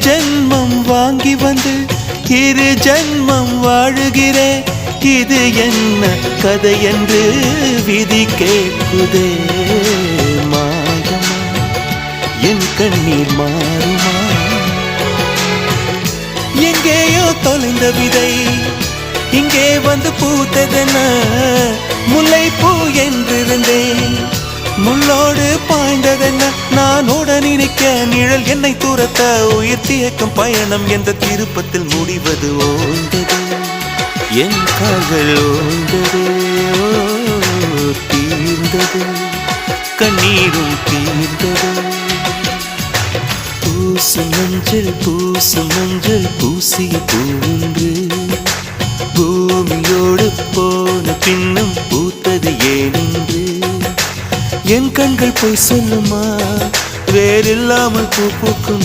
ஜென்மம் வாங்கி வந்து இரு ஜென்மம் வாழுகிறேன் இது என்ன கதை என்று விதி கேட்குதே. மாயமா என் கண்ணீர் மாறுமா? எங்கேயோ தொலைந்த விதை இங்கே வந்து பூத்ததென்ன? முள்ளோடு பாய்ந்ததென்ன? நான் உடன் நினைக்க நிழல் என்னை தூரத்த உயிர் தியக்கும் பயணம் எந்த திருப்பத்தில் முடிவது ஓய்ந்தது என் கால்கள் ஓய்ந்தது தீர்ந்தது. கண்ணீரும் தீர்ந்தது. பூசு மஞ்சள் பூசு மஞ்சள் பூசிய பூன்று பூமியோடு போன பின்னும் பூத்தது ஏனும் என் கண்கள் போய் சொல்லுமா? வேறில்லாமல் பூ பூக்கும்